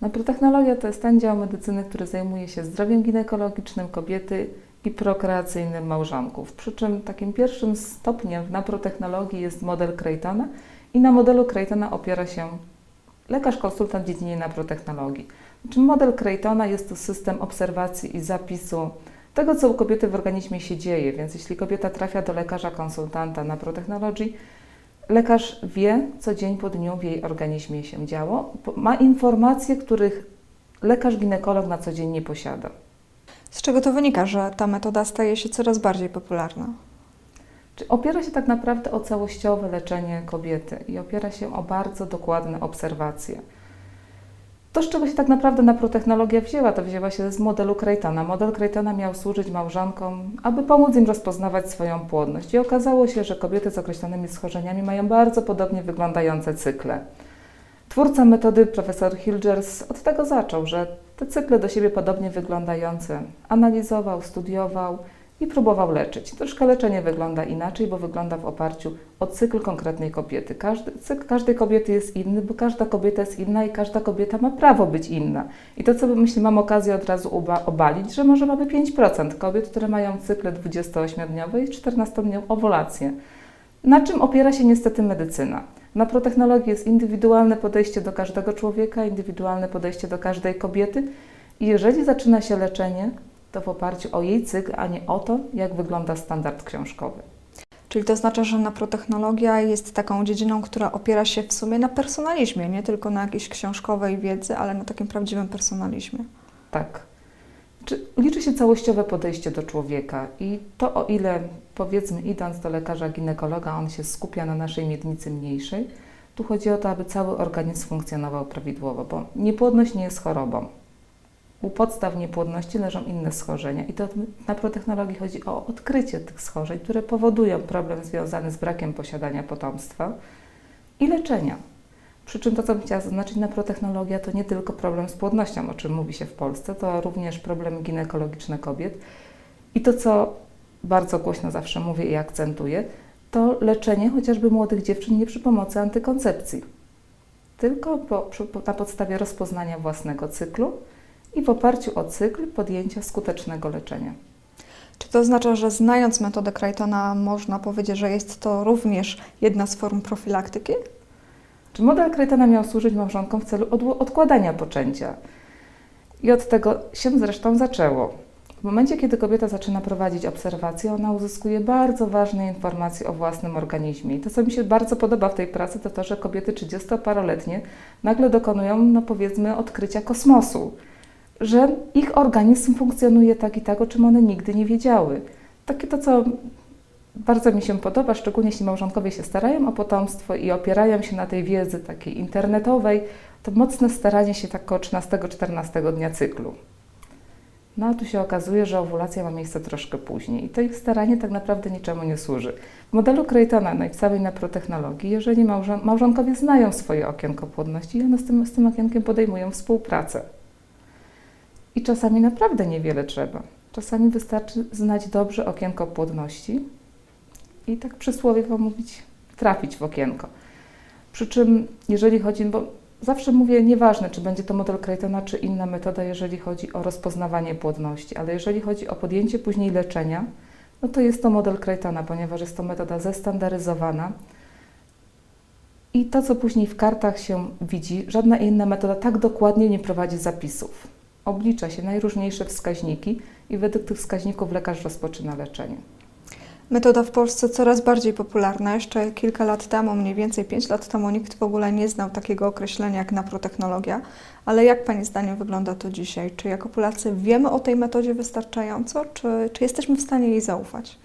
Naprotechnologia to jest ten dział medycyny, który zajmuje się zdrowiem ginekologicznym kobiety i prokreacyjnym małżonków. Przy czym takim pierwszym stopniem w naprotechnologii jest model Creightona i na modelu Creightona opiera się lekarz-konsultant w dziedzinie naprotechnologii. Znaczy model Creightona jest to system obserwacji i zapisu tego, co u kobiety w organizmie się dzieje, więc jeśli kobieta trafia do lekarza-konsultanta naprotechnologii, lekarz wie, co dzień po dniu w jej organizmie się działo, ma informacje, których lekarz ginekolog na co dzień nie posiada. Z czego to wynika, że ta metoda staje się coraz bardziej popularna? Czy opiera się tak naprawdę o całościowe leczenie kobiety i opiera się o bardzo dokładne obserwacje. To, z czego się tak naprawdę naprotechnologia wzięła, to wzięła się z modelu Creightona. Model Creightona miał służyć małżonkom, aby pomóc im rozpoznawać swoją płodność. I okazało się, że kobiety z określonymi schorzeniami mają bardzo podobnie wyglądające cykle. Twórca metody, profesor Hilgers, od tego zaczął, że te cykle do siebie podobnie wyglądające analizował, studiował i próbował leczyć. Troszkę leczenie wygląda inaczej, bo wygląda w oparciu o cykl konkretnej kobiety. Każdy, cykl każdej kobiety jest inny, bo każda kobieta jest inna i każda kobieta ma prawo być inna. I to, co myślę, mam okazję od razu obalić, że może mamy 5% kobiet, które mają cykle 28-dniowe i 14-dniową owulację. Na czym opiera się niestety medycyna? Na protechnologii jest indywidualne podejście do każdego człowieka, indywidualne podejście do każdej kobiety i jeżeli zaczyna się leczenie, to w oparciu o jej cykl, a nie o to, jak wygląda standard książkowy. Czyli to oznacza, że naprotechnologia jest taką dziedziną, która opiera się w sumie na personalizmie, nie tylko na jakiejś książkowej wiedzy, ale na takim prawdziwym personalizmie. Tak. Czy liczy się całościowe podejście do człowieka i to o ile powiedzmy idąc do lekarza ginekologa, on się skupia na naszej miednicy mniejszej, tu chodzi o to, aby cały organizm funkcjonował prawidłowo, bo niepłodność nie jest chorobą. U podstaw niepłodności leżą inne schorzenia i to na protechnologii chodzi o odkrycie tych schorzeń, które powodują problem związany z brakiem posiadania potomstwa i leczenia. Przy czym to, co bym chciała zaznaczyć, naprotechnologia to nie tylko problem z płodnością, o czym mówi się w Polsce, to również problemy ginekologiczne kobiet. I to, co bardzo głośno zawsze mówię i akcentuję, to leczenie chociażby młodych dziewczyn nie przy pomocy antykoncepcji, tylko po, przy, po, na podstawie rozpoznania własnego cyklu i w oparciu o cykl podjęcia skutecznego leczenia. Czy to oznacza, że znając metodę Crichtona można powiedzieć, że jest to również jedna z form profilaktyki? Czy model Creightona miał służyć małżonkom w celu odkładania poczęcia? I od tego się zresztą zaczęło. W momencie, kiedy kobieta zaczyna prowadzić obserwacje, ona uzyskuje bardzo ważne informacje o własnym organizmie. I to, co mi się bardzo podoba w tej pracy, to to, że kobiety 30-paroletnie nagle dokonują, no powiedzmy, odkrycia kosmosu. Że ich organizm funkcjonuje tak i tak, o czym one nigdy nie wiedziały. Takie to, co bardzo mi się podoba, szczególnie jeśli małżonkowie się starają o potomstwo i opierają się na tej wiedzy takiej internetowej, to mocne staranie się tak około 13-14 dnia cyklu. No a tu się okazuje, że owulacja ma miejsce troszkę później i to ich staranie tak naprawdę niczemu nie służy. W modelu Creightona, no i w całej naprotechnologii, jeżeli małżon- małżonkowie znają swoje okienko płodności, one z tym, z tym okienkiem podejmują współpracę. I czasami naprawdę niewiele trzeba. Czasami wystarczy znać dobrze okienko płodności i tak przysłowiowo mówić, trafić w okienko. Przy czym, jeżeli chodzi, bo zawsze mówię, nieważne, czy będzie to model Creightona, czy inna metoda, jeżeli chodzi o rozpoznawanie płodności, ale jeżeli chodzi o podjęcie później leczenia, no to jest to model Creightona, ponieważ jest to metoda zestandaryzowana. I to, co później w kartach się widzi, żadna inna metoda tak dokładnie nie prowadzi zapisów. Oblicza się najróżniejsze wskaźniki i według tych wskaźników lekarz rozpoczyna leczenie. Metoda w Polsce coraz bardziej popularna. Jeszcze kilka lat temu, mniej więcej 5 lat temu, nikt w ogóle nie znał takiego określenia jak naprotechnologia. Ale jak Pani zdaniem wygląda to dzisiaj? Czy jako Polacy wiemy o tej metodzie wystarczająco, czy, czy jesteśmy w stanie jej zaufać?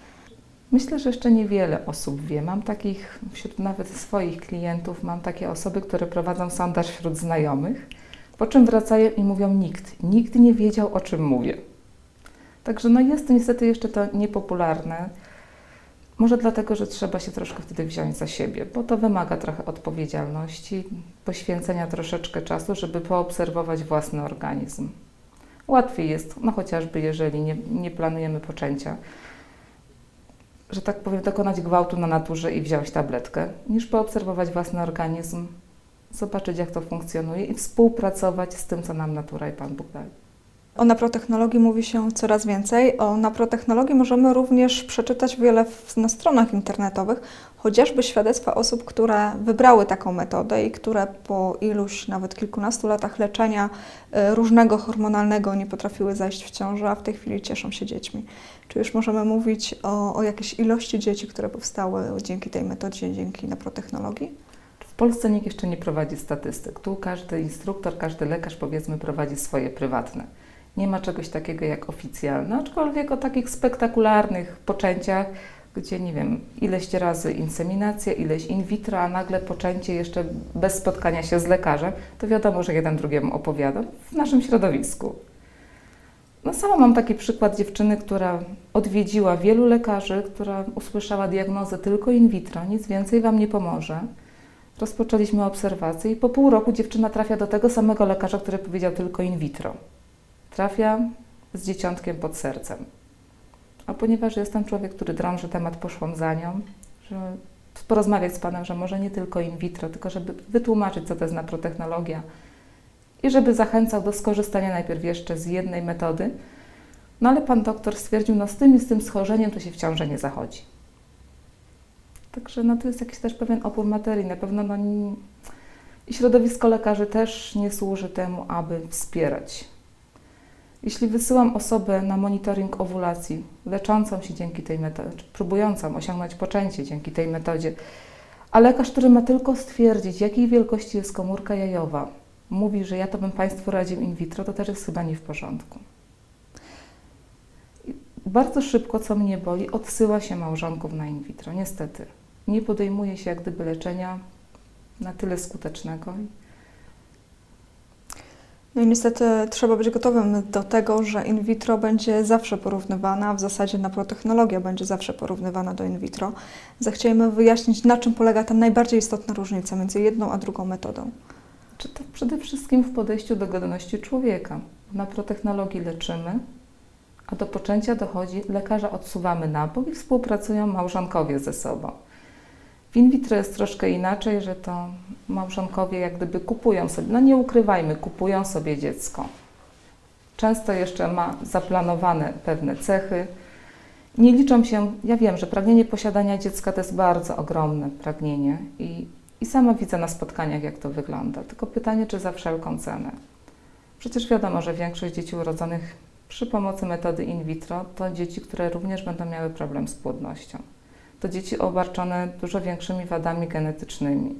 Myślę, że jeszcze niewiele osób wie. Mam takich, wśród nawet swoich klientów, mam takie osoby, które prowadzą sondaż wśród znajomych, po czym wracają i mówią nikt. Nikt nie wiedział, o czym mówię. Także no jest to niestety jeszcze to niepopularne. Może dlatego, że trzeba się troszkę wtedy wziąć za siebie, bo to wymaga trochę odpowiedzialności, poświęcenia troszeczkę czasu, żeby poobserwować własny organizm. Łatwiej jest, no chociażby jeżeli nie, nie planujemy poczęcia, że tak powiem, dokonać gwałtu na naturze i wziąć tabletkę, niż poobserwować własny organizm zobaczyć jak to funkcjonuje i współpracować z tym, co nam natura i Pan Bóg daje. O naprotechnologii mówi się coraz więcej. O naprotechnologii możemy również przeczytać wiele w, na stronach internetowych, chociażby świadectwa osób, które wybrały taką metodę i które po iluś, nawet kilkunastu latach leczenia e, różnego hormonalnego nie potrafiły zajść w ciążę, a w tej chwili cieszą się dziećmi. Czy już możemy mówić o, o jakiejś ilości dzieci, które powstały dzięki tej metodzie, dzięki naprotechnologii? W Polsce nikt jeszcze nie prowadzi statystyk. Tu każdy instruktor, każdy lekarz powiedzmy prowadzi swoje prywatne. Nie ma czegoś takiego jak oficjalne, aczkolwiek o takich spektakularnych poczęciach, gdzie nie wiem, ileś razy inseminacja, ileś in vitro, a nagle poczęcie jeszcze bez spotkania się z lekarzem, to wiadomo, że jeden drugiemu opowiada w naszym środowisku. No sama mam taki przykład dziewczyny, która odwiedziła wielu lekarzy, która usłyszała diagnozę tylko in vitro, nic więcej Wam nie pomoże. Rozpoczęliśmy obserwację i po pół roku dziewczyna trafia do tego samego lekarza, który powiedział tylko in vitro. Trafia z dzieciątkiem pod sercem. A ponieważ jestem człowiek, który drąży temat, poszłam za nią, że porozmawiać z Panem, że może nie tylko in vitro, tylko żeby wytłumaczyć, co to jest naprotechnologia i żeby zachęcał do skorzystania najpierw jeszcze z jednej metody. No ale Pan doktor stwierdził, no z tym i z tym schorzeniem to się w ciążę nie zachodzi. Także no to jest jakiś też pewien opór materii. Na pewno no, i środowisko lekarzy też nie służy temu, aby wspierać. Jeśli wysyłam osobę na monitoring owulacji, leczącą się dzięki tej metodzie, próbującą osiągnąć poczęcie dzięki tej metodzie, a lekarz, który ma tylko stwierdzić, jakiej wielkości jest komórka jajowa, mówi, że ja to bym Państwu radził in vitro, to też jest chyba nie w porządku. I bardzo szybko, co mnie boli, odsyła się małżonków na in vitro, niestety. Nie podejmuje się jak gdyby leczenia na tyle skutecznego. No i niestety trzeba być gotowym do tego, że in vitro będzie zawsze porównywana, w zasadzie naprotechnologia będzie zawsze porównywana do in vitro. Zechcielibyśmy wyjaśnić, na czym polega ta najbardziej istotna różnica między jedną a drugą metodą. Czy to przede wszystkim w podejściu do godności człowieka. Na protechnologii leczymy, a do poczęcia dochodzi, lekarza odsuwamy na bok i współpracują małżonkowie ze sobą. W in vitro jest troszkę inaczej, że to małżonkowie jak gdyby kupują sobie, no nie ukrywajmy, kupują sobie dziecko. Często jeszcze ma zaplanowane pewne cechy. Nie liczą się, ja wiem, że pragnienie posiadania dziecka to jest bardzo ogromne pragnienie i, i sama widzę na spotkaniach, jak to wygląda. Tylko pytanie, czy za wszelką cenę. Przecież wiadomo, że większość dzieci urodzonych przy pomocy metody in vitro to dzieci, które również będą miały problem z płodnością. To dzieci obarczone dużo większymi wadami genetycznymi.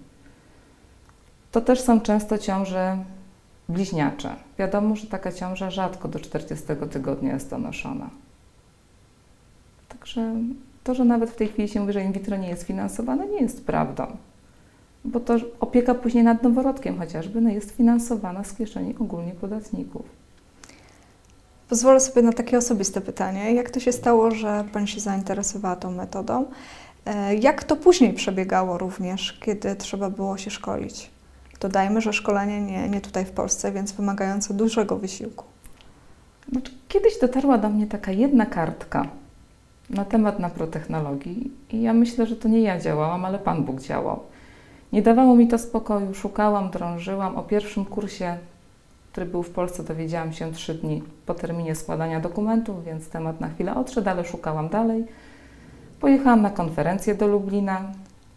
To też są często ciąże bliźniacze. Wiadomo, że taka ciąża rzadko do 40 tygodnia jest donoszona. Także to, że nawet w tej chwili się mówi, że in vitro nie jest finansowane, nie jest prawdą. Bo to opieka później nad noworodkiem chociażby no jest finansowana z kieszeni ogólnie podatników. Pozwolę sobie na takie osobiste pytanie. Jak to się stało, że Pani się zainteresowała tą metodą? E, Jak to później przebiegało również, kiedy trzeba było się szkolić? Dodajmy, że szkolenie nie, nie tutaj w Polsce, więc wymagające dużego wysiłku. Znaczy, kiedyś dotarła do mnie taka jedna kartka na temat naprotechnologii i ja myślę, że to nie ja działałam, ale Pan Bóg działał. Nie dawało mi to spokoju, szukałam, drążyłam. O pierwszym kursie, który był w Polsce, dowiedziałam się trzy dni po terminie składania dokumentów, więc temat na chwilę odszedł, ale szukałam dalej. Pojechałam na konferencję do Lublina,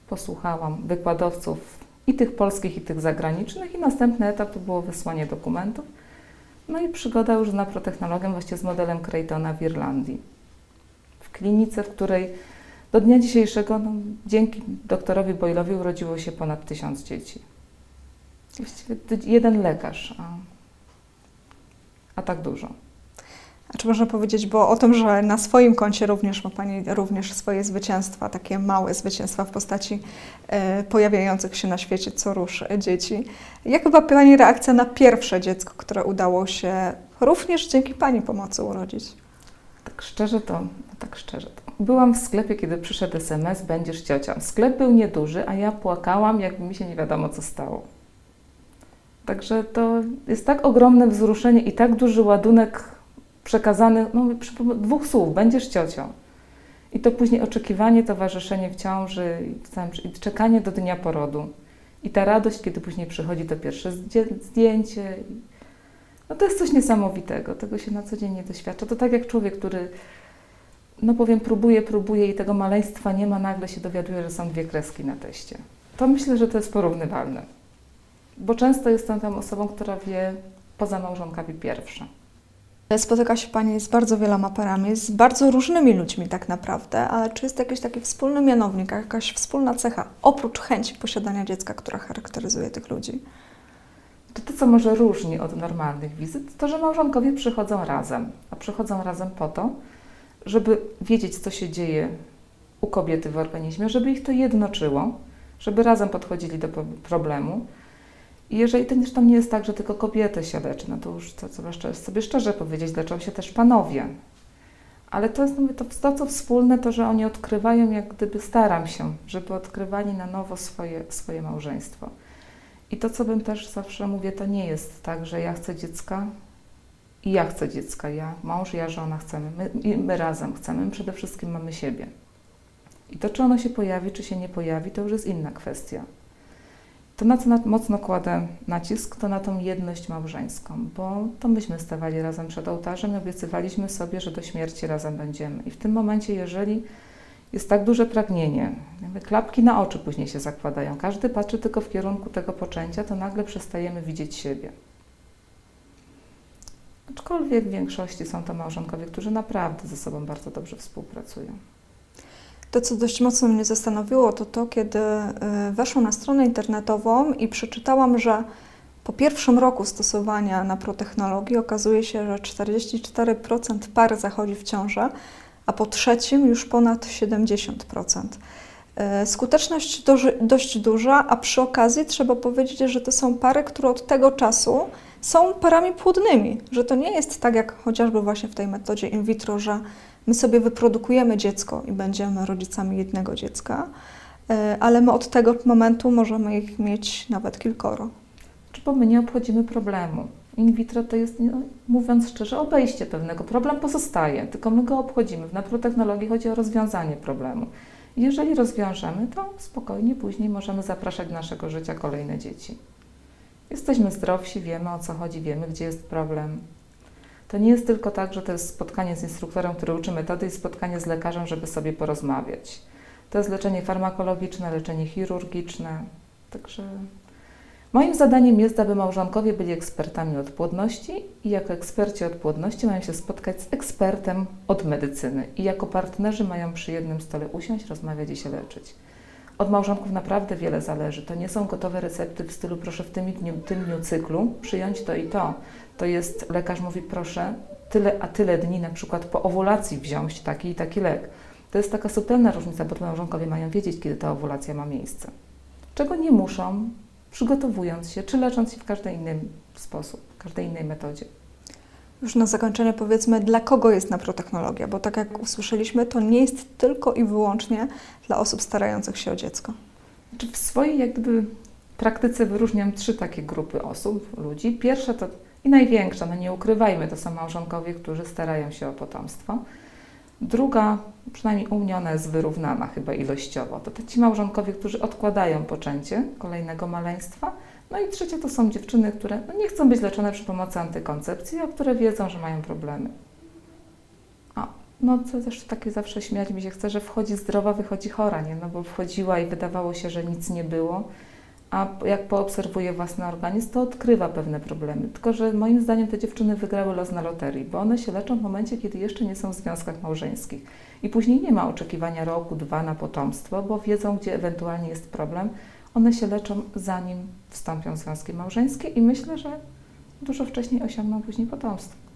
posłuchałam wykładowców i tych polskich, i tych zagranicznych i następny etap to było wysłanie dokumentów. No i przygoda już z naprotechnologią, właściwie z modelem Creightona w Irlandii. W klinice, w której do dnia dzisiejszego, no, dzięki doktorowi Boyle'owi urodziło się ponad tysiąc dzieci. Właściwie jeden lekarz, a, a tak dużo. A czy można powiedzieć, bo o tym, że na swoim koncie również ma Pani również swoje zwycięstwa, takie małe zwycięstwa w postaci e, pojawiających się na świecie co rusz dzieci. Jaka była Pani reakcja na pierwsze dziecko, które udało się również dzięki Pani pomocy urodzić? Tak szczerze to, no tak szczerze to. Byłam w sklepie, kiedy przyszedł SMS, będziesz ciocią. Sklep był nieduży, a ja płakałam, jakby mi się nie wiadomo co stało. Także to jest tak ogromne wzruszenie i tak duży ładunek przekazany, no dwóch słów, będziesz ciocią. I to później oczekiwanie, towarzyszenie w ciąży i, czekanie do dnia porodu. I ta radość, kiedy później przychodzi to pierwsze zdjęcie, no to jest coś niesamowitego. Tego się na co dzień nie doświadcza. To tak jak człowiek, który, no powiem, próbuje, próbuje i tego maleństwa nie ma, nagle się dowiaduje, że są dwie kreski na teście. To myślę, że to jest porównywalne. Bo często jestem tam osobą, która wie poza małżonkami pierwsza. Spotyka się Pani z bardzo wieloma parami, z bardzo różnymi ludźmi tak naprawdę, ale czy jest jakiś taki wspólny mianownik, jakaś wspólna cecha, oprócz chęci posiadania dziecka, która charakteryzuje tych ludzi? To, to, co może różni od normalnych wizyt, to, że małżonkowie przychodzą razem. A przychodzą razem po to, żeby wiedzieć, co się dzieje u kobiety w organizmie, żeby ich to jednoczyło, żeby razem podchodzili do problemu. I jeżeli to nie jest tak, że tylko kobiety się leczy, no to już trzeba szczerze- sobie szczerze powiedzieć, leczą się też panowie. Ale to jest mówię, to, to, co wspólne, to, że oni odkrywają, jak gdyby staram się, żeby odkrywali na nowo swoje, swoje małżeństwo. I to, co bym też zawsze mówię, to nie jest tak, że ja chcę dziecka i ja chcę dziecka. Ja, mąż, ja, żona chcemy. My, my razem chcemy. My przede wszystkim mamy siebie. I to, czy ono się pojawi, czy się nie pojawi, to już jest inna kwestia. To, na co mocno kładę nacisk, to na tą jedność małżeńską, bo to myśmy stawali razem przed ołtarzem i obiecywaliśmy sobie, że do śmierci razem będziemy. I w tym momencie, jeżeli jest tak duże pragnienie, klapki na oczy później się zakładają, każdy patrzy tylko w kierunku tego poczęcia, to nagle przestajemy widzieć siebie. Aczkolwiek w większości są to małżonkowie, którzy naprawdę ze sobą bardzo dobrze współpracują. To, co dość mocno mnie zastanowiło, to to, kiedy y, weszłam na stronę internetową i przeczytałam, że po pierwszym roku stosowania naprotechnologii okazuje się, że 44% par zachodzi w ciążę, a po trzecim już ponad 70%. Y, Skuteczność dość duża, a przy okazji trzeba powiedzieć, że to są pary, które od tego czasu są parami płodnymi, że to nie jest tak jak chociażby właśnie w tej metodzie in vitro, że my sobie wyprodukujemy dziecko i będziemy rodzicami jednego dziecka, e, ale my od tego momentu możemy ich mieć nawet kilkoro. Czy bo my nie obchodzimy problemu. In vitro to jest, no, mówiąc szczerze, obejście pewnego. Problem pozostaje, tylko my go obchodzimy. W naprotechnologii chodzi o rozwiązanie problemu. Jeżeli rozwiążemy, to spokojnie później możemy zapraszać do naszego życia kolejne dzieci. Jesteśmy zdrowsi, wiemy o co chodzi, wiemy gdzie jest problem. To nie jest tylko tak, że to jest spotkanie z instruktorem, który uczy metody i spotkanie z lekarzem, żeby sobie porozmawiać. To jest leczenie farmakologiczne, leczenie chirurgiczne. Także Moim zadaniem jest, aby małżonkowie byli ekspertami od płodności i jako eksperci od płodności mają się spotkać z ekspertem od medycyny i jako partnerzy mają przy jednym stole usiąść, rozmawiać i się leczyć. Od małżonków naprawdę wiele zależy. To nie są gotowe recepty w stylu proszę w tym dniu, tym dniu cyklu przyjąć to i to. To jest, lekarz mówi proszę tyle a tyle dni na przykład po owulacji wziąć taki i taki lek. To jest taka subtelna różnica, bo małżonkowie mają wiedzieć, kiedy ta owulacja ma miejsce. Czego nie muszą, przygotowując się, czy lecząc się w każdy inny sposób, w każdej innej metodzie. Już na zakończenie powiedzmy, dla kogo jest naprotechnologia, bo tak jak usłyszeliśmy, to nie jest tylko i wyłącznie dla osób starających się o dziecko. Znaczy w swojej jak gdyby praktyce wyróżniam trzy takie grupy osób, ludzi. Pierwsza to i największa, no nie ukrywajmy, to są małżonkowie, którzy starają się o potomstwo. Druga, przynajmniej u mnie ona jest wyrównana chyba ilościowo, to ci małżonkowie, którzy odkładają poczęcie kolejnego maleństwa. No i trzecia to są dziewczyny, które no nie chcą być leczone przy pomocy antykoncepcji, a które wiedzą, że mają problemy. A no co też takie zawsze śmiać mi się chce, że wchodzi zdrowa, wychodzi chora, nie? No bo wchodziła i wydawało się, że nic nie było, a jak poobserwuje własny organizm, to odkrywa pewne problemy. Tylko, że moim zdaniem te dziewczyny wygrały los na loterii, bo one się leczą w momencie, kiedy jeszcze nie są w związkach małżeńskich. I później nie ma oczekiwania roku, dwa na potomstwo, bo wiedzą, gdzie ewentualnie jest problem. One się leczą zanim wstąpią w związki małżeńskie i myślę, że dużo wcześniej osiągną później potomstwo.